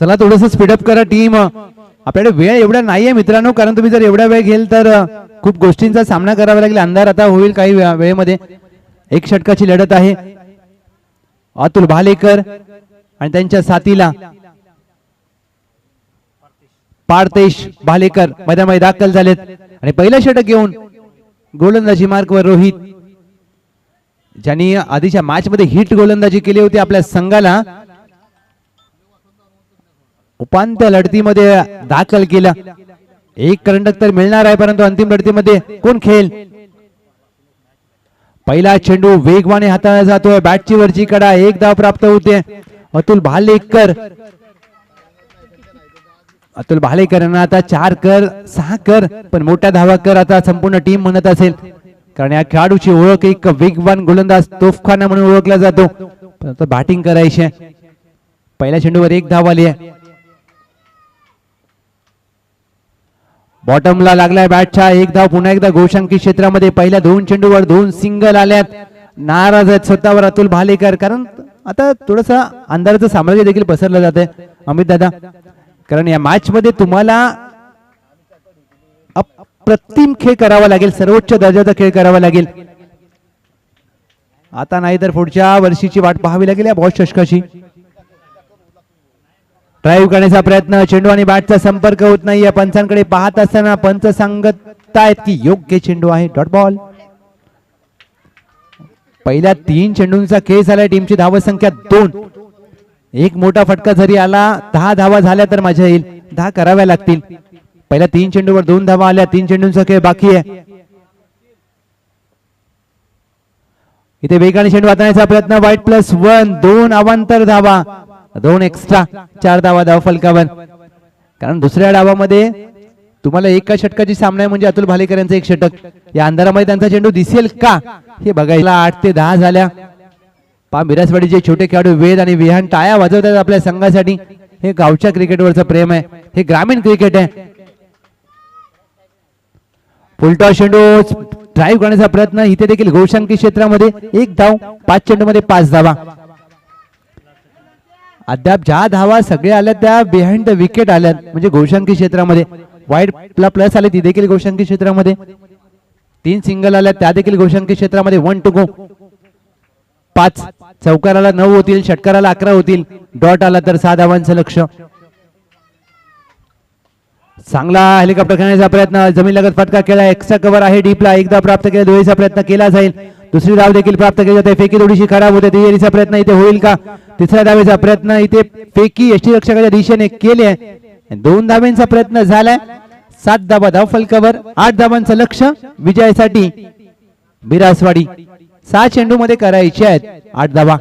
चला थोडस स्पीडअप करा टीम आपल्याकडे वेळ एवढा नाहीये मित्रांनो कारण तुम्ही जर एवढा वेळ घेल तर खूप गोष्टींचा सामना करावा लागेल. अंधार आता होईल काही वेळेमध्ये. एक षटकाची लढत आहे. अतुल भालेकर आणि त्यांच्या साथीला पार्थेश भालेकर मैदानामध्ये दाखल झालेत. आणि पहिलं षटक घेऊन गोलंदाजी मार्कवर रोहित. ज्यांनी आधीच्या मॅच मध्ये हिट गोलंदाजी केली होती आपल्या संघाला उपांत्य लढतीमध्ये दाखल केलं. एक करंडक तर मिळणार आहे परंतु अंतिम लढतीमध्ये कोण खेळ पहिला चेंडू वेगवाने हाताळला जातोय. बॅटची वरची कडा एक धाव प्राप्त होते. अतुल भालेकर. अतुल भालेकर यांना आता चार कर सहा कर पण मोठ्या धावा कर आता संपूर्ण टीम म्हणत असेल. कारण या खेळाडूची ओळख एक वेगवान गोलंदाज तोफखाना म्हणून ओळखला जातो. पण आता बॅटिंग करायची पहिल्या चेंडूवर एक धाव आली आहे. बॉटमला लागलाय बॅटच्या. एक धाव पुन्हा एकदा गोशांकी क्षेत्रामध्ये पहिल्या दोन चेंडूवर दोन सिंगल आल्यात. नाराज आहेत स्वतःवर अतुल भालेकर. कारण आता थोडस अंधाराचं साम्राज्य देखील पसरलं जाते अमित दादा कारण या मॅच मध्ये तुम्हाला अप्रतिम खेळ करावा लागेल. सर्वोच्च दर्जाचा खेळ करावा लागेल. आता नाही तर पुढच्या वर्षीची वाट पाहावी लागेल या बॉस चषकाची ड्राईव्ह करण्याचा प्रयत्न. चेंडू आणि बॅटचा संपर्क होत नाहीये. पंचांकडे पाहत असताना पंच सांगत आहेत की योग्य चेंडू आहे. डॉट बॉल पहिल्या तीन चेंडूंचा खेळ झालाय टीमची धाव संख्या दोन. एक मोठा फटका जरी आला दहा धावा झाल्या तर मजा येईल. दहा कराव्या लागतील. पहिल्या तीन चेंडूवर दोन धावा आल्या. तीन चेंडूंचा खेळ बाकी आहे. इथे वेगाने चेंडू वाचण्याचा प्रयत्न. वाईट प्लस वन दोन अवांतर धावा. दोन एक्स्ट्रा चार धावा धाव फलकावर कारण दुसऱ्या डावामध्ये तुम्हाला एका षटकाची सामना आहे म्हणजे अतुल भालेकर यांचा एक षटक. या अंधारामध्ये त्यांचा चेंडू दिसेल का? हे बघायला आठ ते दहा झाल्या. पा मिरासवाडीचे छोटे खेळाडू वेद आणि विहान टाया वाजवतात आपल्या संघासाठी. हे गावच्या क्रिकेटवरचं प्रेम आहे. हे ग्रामीण क्रिकेट आहे. उलटा चेंडू ड्राईव्ह करण्याचा प्रयत्न. इथे देखील गोशांकी क्षेत्रामध्ये एक धाव पाच चेंडू मध्ये पाच धावा. अद्याप ज्या धावा सगळ्या आल्या त्या बिहाइंड द विकेट आल्यात. म्हणजे गोशांकी क्षेत्रामध्ये. वाईट ला प्लस आले ती देखील गोशांकी क्षेत्रामध्ये. तीन सिंगल आल्या त्या देखील गोशांकी क्षेत्रामध्ये. वन टू गो पाच. चौकाराला नऊ होतील षटकाराला अकरा होतील. डॉट आला तर सहा धावांचं लक्ष. चांगला हेलिकॉप्टर खेळण्याचा प्रयत्न. जमीन लगत फटका केला. एक्स्ट्रा कव्हर आहे. डीपला एकदा प्राप्त केला. दुहेरीचा प्रयत्न केला जाईल. दुसरी धाव देखील प्राप्त केली जाते. फेकी थोडीशी खराब होते. तिहेरीचा प्रयत्न इथे होईल का? तिसऱ्या धावेचा प्रयत्न इथे फेकी यष्टी रक्षकाच्या दिशेने केले आहे. दोन धावेंचा प्रयत्न झालाय. सात धाबा धाव फलकावर आठ धाबांचं लक्ष विजयासाठी बिरासवाडी सहा चेंडू मध्ये करायचे आहेत. आठ धाबा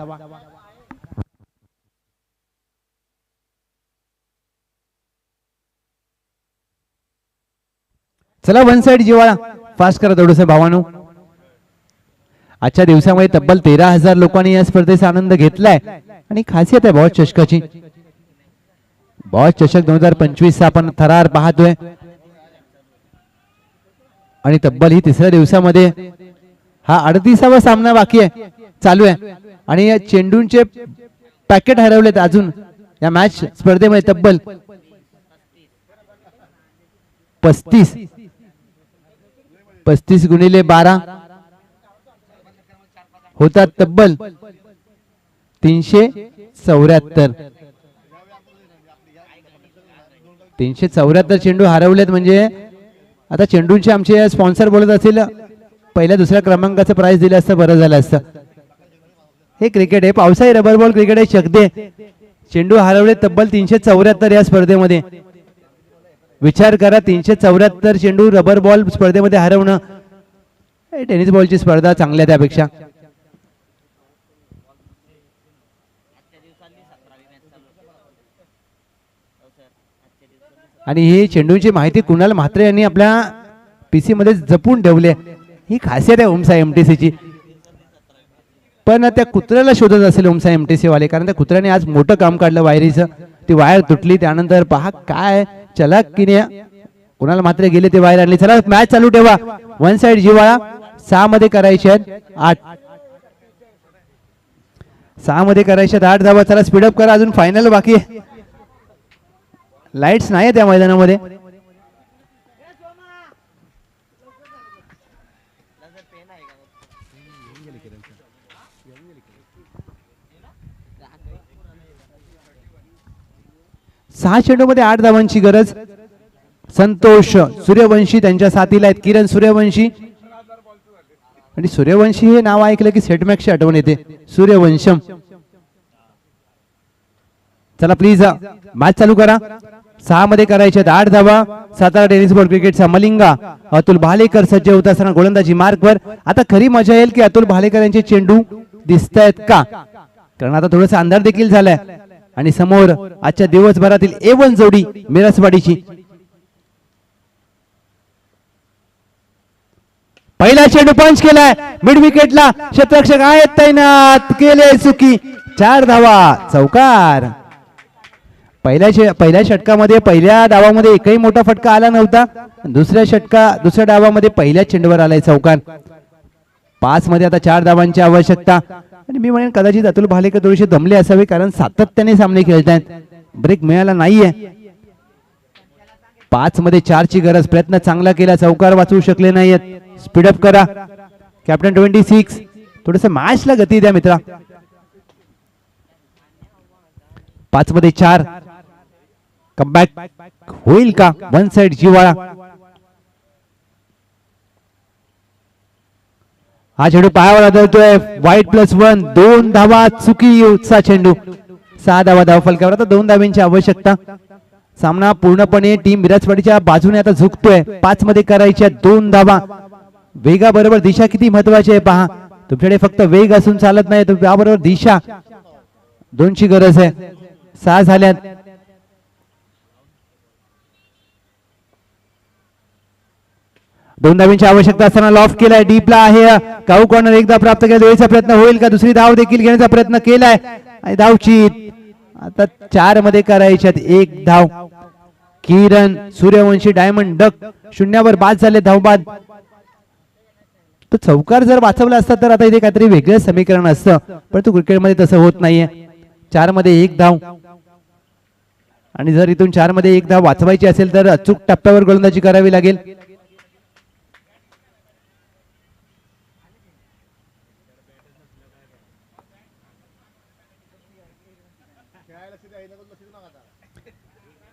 चला वन साइड जिवाळा. फास्ट करा थोडस भावानो. आजच्या दिवसामध्ये तब्बल तेरा हजार लोकांनी या स्पर्धेचा आनंद घेतलाय. आणि खासियत आहे बॉस चषकाची. बॉस चषक दोन हजार पंचवीस चा आपण थरार पाहतोय. आणि तब्बल ही तिसऱ्या दिवसामध्ये हा अडतीसावा सामना बाकी आहे चालू आहे. आणि या चेंडूंचे पॅकेट हरवलेत अजून. या मॅच स्पर्धेमध्ये तब्बल पस्तीस. पस्तीस गुणिले बारा. होता तब्बल तीनशे चौऱ्याहत्तर. तीनशे चौऱ्याहत्तर चेंडू हरवलेत म्हणजे आता चेंडूंचे आमचे स्पॉन्सर बोलत असतील पहिल्या दुसऱ्या क्रमांकाचं प्राइस दिलं असतं बरं झालं असतं. हे क्रिकेट आहे. पावसाळी रबर बॉल क्रिकेट आहे. शकते चेंडू हरवले तब्बल तीनशे चौऱ्याहत्तर या स्पर्धेमध्ये. विचार करा तीनशे चौऱ्याहत्तर चेंडू रबर बॉल स्पर्धेमध्ये हरवणं. टेनिस बॉलची स्पर्धा चांगल्या त्यापेक्षा. आणि ही चेंडूची माहिती कुणाल म्हात्रे यांनी आपल्या पीसी मध्ये जपून ठेवली आहे. ही खासियत आहे ओमसा एमटीसीची पण त्या कुत्र्याला शोधत असेल ओमसा टी सीवाले कारण त्या कुत्र्याने आज मोठं काम काढलं वायरीचं. ती वायर तुटली त्यानंतर पहा काय चला की नाही. कुणाला मात्र गेले ते वायर आणली. चला मॅच चालू ठेवा. वन साइड जिवाळा सहा मध्ये करायचे आहेत. आठ. सहा मध्ये करायचे आहेत. आठ धावा. चला स्पीडअप करा. अजून फायनल बाकी आहे. लाईट्स नाही त्या मैदानामध्ये. सहा चेंडूमध्ये आठ धावांची गरज. संतोष सूर्यवंशी त्यांच्या साथीला आहेत. किरण सूर्यवंशी. आणि सूर्यवंशी हे नाव ऐकलं की सेटमॅक्सची आठवण येते. सूर्यवंशम. चला प्लीज मॅच चालू करा. सहा मध्ये करायचे आहेत आठ धावा सातारा टेनिस बोर्ड क्रिकेटचा मलिंगा अतुल भालेकर सज्ज होत असताना गोलंदाजी मार्गवर. आता खरी मजा येईल की अतुल भालेकर यांचे चेंडू दिसत आहेत का? कारण आता थोडासा अंधार देखील झालाय. आणि समोर आजच्या दिवसभरातील ए वन जोडी मिरसवाडीची पहिला चेंडू पंच केलाय. मिड विकेटला क्षेत्ररक्षक आहेत तैनात. केले चुकी चार धावा. चौकार. पहिल्या पहिल्या षटकामध्ये पहिल्या डावामध्ये एकही मोठा फटका आला नव्हता. दुसऱ्या षटका दुसऱ्या डावामध्ये पहिल्या चेंडूवर आलाय चौकान. पाच मध्ये आता चार धावांची आवश्यकता. आणि मी म्हणेन कदाचित अतुल भालेकर थोडेसे दमले असावे कारण सातत्याने सामने खेळतायत. ब्रेक मिळाला नाहीये. पाच मध्ये चारची गरज प्रयत्न चांगला केला चौकार वाचवू शकले नाहीयेत. स्पीडअप करा. कॅप्टन ट्वेंटी सिक्स थोडस मॅचला गती द्या मित्रा. पाच मध्ये चार. कमबॅक होईल का? वन साइड जिवाळा हा चेंडू पायावर आदळतोय. वाईट प्लस वन दोन धावा चुकी उत्साह चेंडू सहा धावा धाव फलकावर. आता दोन धाव्यांची आवश्यकता. सामना पूर्णपणे टीम विराजवाडीच्या बाजूने आता झुकतोय. पाच मध्ये करायच्या दोन धावा. वेगा बरोबर दिशा किती महत्वाची आहे पहा. तुमच्याकडे फक्त वेग असून चालत नाही. तर त्याबरोबर दिशा दोनची गरज आहे. सहा झाल्यात. दोन धावींची आवश्यकता असताना लॉफ केलाय डीपला आहे. काऊ कॉर्नर एकदा प्राप्त केला वेळेचा प्रयत्न होईल का? दुसरी धाव देखील घेण्याचा प्रयत्न केलाय. आणि धावची आता चारमध्ये करायच्यात एक धाव. किरण सूर्यवंशी डायमंड डक शून्यावर बाद झाले धावबाद. तो चौकार जर वाचवला असता तर आता इथे काहीतरी वेगळं समीकरण असतं. परंतु क्रिकेटमध्ये तसं होत नाहीये. चारमध्ये एक धाव. आणि जर इथून चारमध्ये एक धाव वाचवायची असेल तर अचूक टप्प्यावर गोलंदाजी करावी लागेल.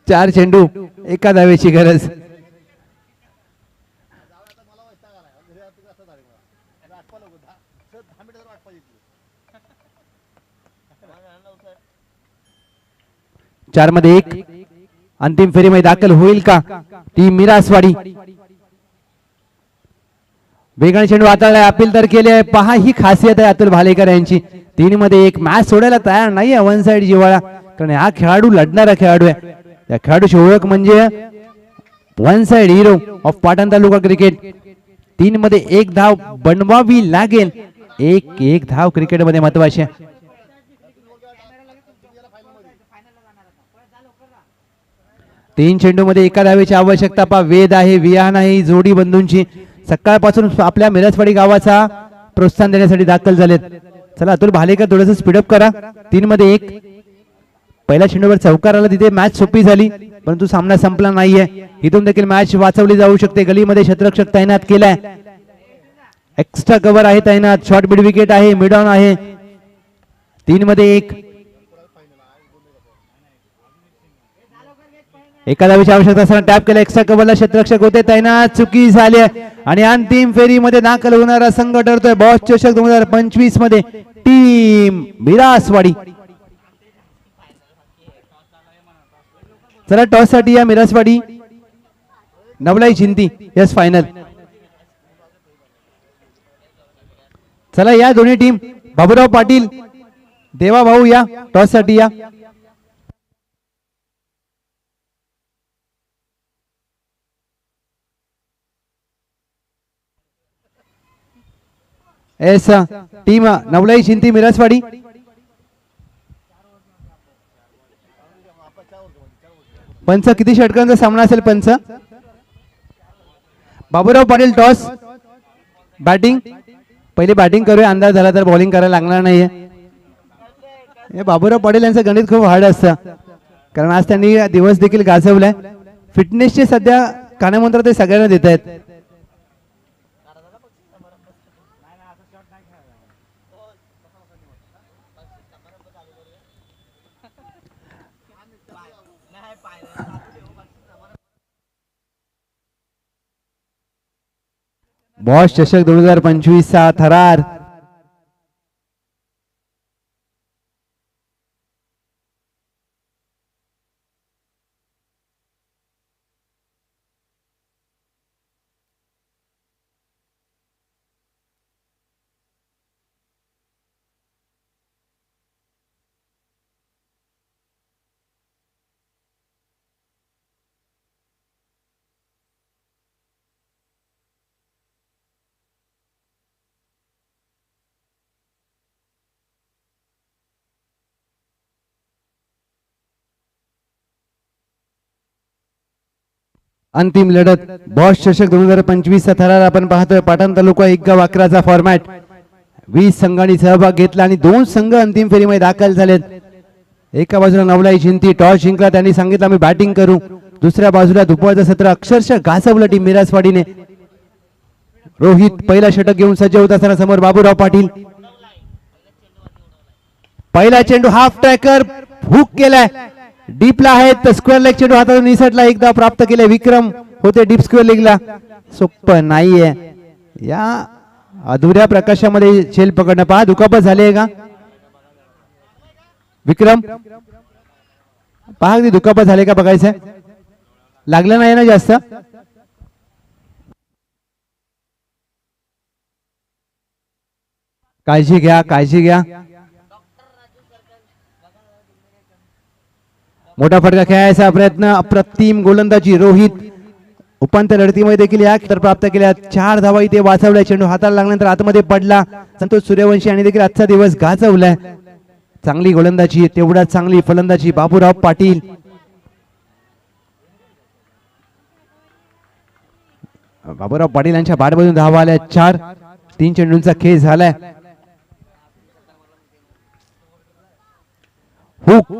चार चेंडू एका धावेची गरज. चारमध्ये एक. अंतिम फेरीमध्ये दाखल होईल का? टीम मिरासवाडी. वेगाने चेंडू हाताळलाय अपील तर केले आहे. पहा ही खासियत आहे अतुल भालेकर यांची. तीन मध्ये एक मॅच सोडायला तयार नाही वन साइड जिवाळा कारण हा खेळाडू लढणारा खेळाडू आहे. त्या खेळाडूची ओळख म्हणजे one side hero of Patan taluka cricket तीन मध्ये एक धाव बनवावी लागेल. एक एक धाव क्रिकेटमध्ये महत्वाची आहे. तीन चेंडू मध्ये एका धावेची आवश्यकता पा वेद आहे विहान आहे जोडी बंधूंची. सकाळपासून आपल्या मिरजवाडी गावाचा प्रोत्साहन देण्यासाठी दाखल झालेत. चला अतुल भालेकर थोडस स्पीडअप करा. तीन मध्ये एक पहिल्या चेंडूवर चौकार आला तिथे मॅच सोपी झाली परंतु सामना संपला नाहीये. इथून देखील मॅच वाचवली जाऊ शकते. गलीमध्ये क्षेत्ररक्षक तैनात केलाय. एक्स्ट्रा कव्हर आहे तैनात. शॉर्ट मिड विकेट आहे मिड ऑन आहे. तीन मध्ये एक. एखादा विषय आवश्यकता असताना टॅप केला. एक्स्ट्रा कव्हरला क्षेत्रक्षक होते. तैनात चुकी झाली आणि अंतिम फेरीमध्ये दाखल होणारा संघ ठरतोय. बॉस चषक दोन हजार पंचवीसमध्ये टीम विरासवाडी. चला टॉससाठी या मिरासवाडी नवलाई जिंती. यस फायनल चला या दोन्ही टीम. बाबूराव पाटील देवा भाऊ या. टॉससाठी या. एस टीम नवलाई जिंती मिरासवाडी पंच किती षटकांचा सामना असेल पंच? बाबूराव पाटील टॉस. बॅटिंग. पहिले बॅटिंग करूया अंदाज झाला तर बॉलिंग करायला लागणार नाहीये. हे बाबूराव पाटील यांचं गणित खूप हार्ड असतं. कारण आज त्यांनी दिवस देखील गाजवलाय. फिटनेसचे सध्या कानामंत्र ते सगळ्यांना देत आहेत बॉस चषक दोन हजार पंचवीस चा थरार. अंतिम लढत बॉस चषक दोन हजार पंचवीसचा थरार आपण पाहतोय. पाटण तालुका एक गाव अकराचा फॉर्मॅट वीस संघांनी सहभाग घेतला आणि दोन संघ अंतिम फेरीमध्ये दाखल झालेत. एका बाजूला नवलाई जिंती टॉस जिंकला. त्यांनी सांगितलं आम्ही बॅटिंग करू. दुसऱ्या बाजूला दुपारचं सत्र अक्षरशः घासवलं टीम मिरासवाडीने रोहित पहिला षटक घेऊन सज्ज होत असताना समोर बाबूराव पाटील. पहिला चेंडू हाफ ट्रॅकर हुक केलाय. डीपला आहे तर स्क्वेअर लेग चेंडू हातातून निसटला एकदा प्राप्त केले. विक्रम होते डीप स्क्वेअर लेगला सोप नाहीये. या अधुऱ्या प्रकाशामध्ये झेल पकडणं पहा. दुखापत झाली आहे का? विक्रम? पहा अगदी दुखापत झाले का बघायचं लागलं नाही ना जास्त? काळजी घ्या काळजी घ्या. मोठा फटका खेळायचा प्रयत्न. अप्रतिम गोलंदाजी रोहित उपांत्य लढतीमध्ये देखील या तर प्राप्त केल्या. चार धावा इथे वाचवल्या. चेंडू हाताला लागल्यानंतर आतमध्ये पडला. संतोष सूर्यवंशी आणि देखील आजचा दिवस गाजवलाय. चांगली गोलंदाजी तेवढाच चांगली फलंदाजी बाबूराव पाटील. बाबूराव पाटील यांच्या बाटमधून धावा आल्या. चार तीन चेंडूंचा खेळ झालाय. हुक.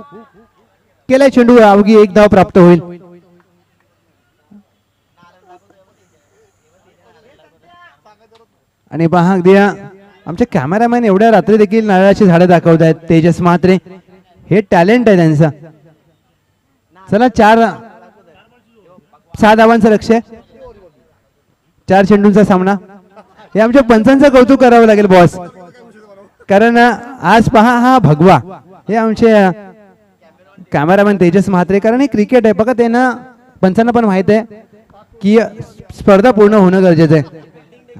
केलाय चेंडू अवघी एक धाव प्राप्त होईल. आणि पहा अगदी आमच्या कॅमेरामॅन एवढ्या रात्री देखील नारळाची झाडं दाखवत आहेत. तेजस मात्रे हे टॅलेंट आहे त्यांचं. चला चार सहा धावांचं लक्ष आहे. चार चेंडूंचा सामना. हे आमच्या पंचांचं कौतुक करावं लागेल बॉस कारण आज पहा हा भगवा. हे आमचे कॅमेरामॅन तेजस म्हात्रे कारण हे क्रिकेट आहे. बघा त्यांना पंचांना पण माहीत आहे की स्पर्धा पूर्ण होणं गरजेचं आहे.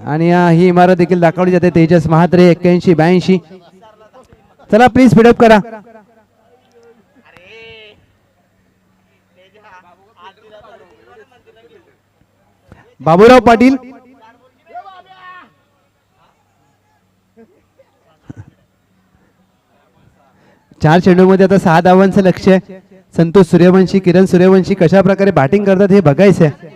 आणि ही इमारत देखील दाखवली जाते. तेजस म्हात्रे एक्क्याऐंशी ब्याऐंशी. चला प्लीज स्पीडअप करा. बाबूराव पाटील चार चेंडूमध्ये आता सहा धावांचं लक्ष आहे. संतोष सूर्यवंशी किरण सूर्यवंशी कशा प्रकारे बॅटिंग करतात हे बघायचं आहे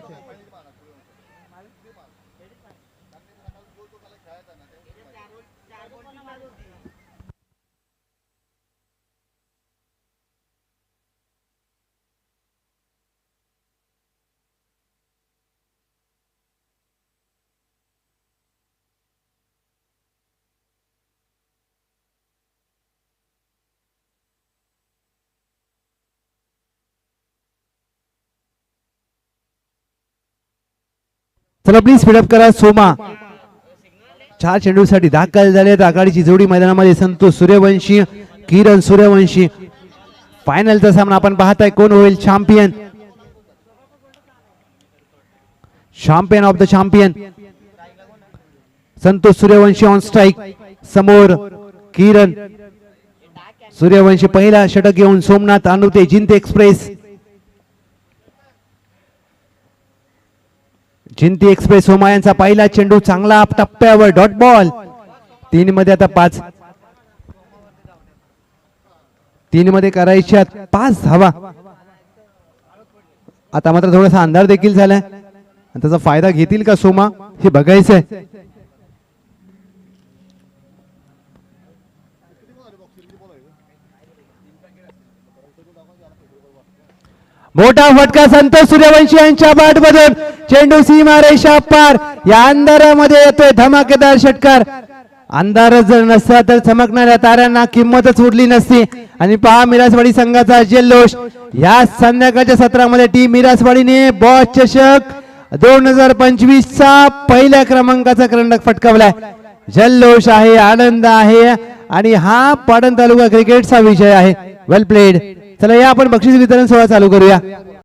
चला प्लीज स्पीडअप करा सोमा. चार चेंडूसाठी दाखल झाले आघाडीची जोडी मैदानामध्ये संतोष सूर्यवंशी किरण सूर्यवंशी. फायनलचा सामना आपण पाहताय. कोण होईल champion champion of the champion Santosh Suryavanshi on strike समोर किरण. सूर्यवंशी पहिला षटक घेऊन सोमनाथ अनुते जिंत एक्सप्रेस जिंती एक्सप्रेस होमा यांचा पहिला चेंडू चांगला टप्प्यावर डॉट बॉल. तीन मध्ये आता पाच. तीन मध्ये करायच्या पाच धावा. आता मात्र थोडासा अंधार देखील झालाय. आणि त्याचा फायदा घेतील का सोमा? हे बघायचंय. मोठा फटका संतोष सूर्यवंशी यांच्या बाट मधून. चेंडू सीमा रेषा पार या अंधारामध्ये येतोय धमाकेदार षटकार. अंधार जर नसता तर चमकणाऱ्या ताऱ्यांना किंमतच उरली नसती. आणि पहा मिरासवाडी संघाचा जल्लोष. या संध्याकाळच्या सत्रामध्ये टीम मिरासवाडीने बॉस चषक दोन हजार पंचवीस चा पहिल्या क्रमांकाचा करंडक फटकावलाय. जल्लोष आहे आनंद आहे आणि हा पाटण तालुका क्रिकेटचा विषय आहे. वेल प्लेड चला या आपण बक्षीस वितरण सोहळा चालू करूया.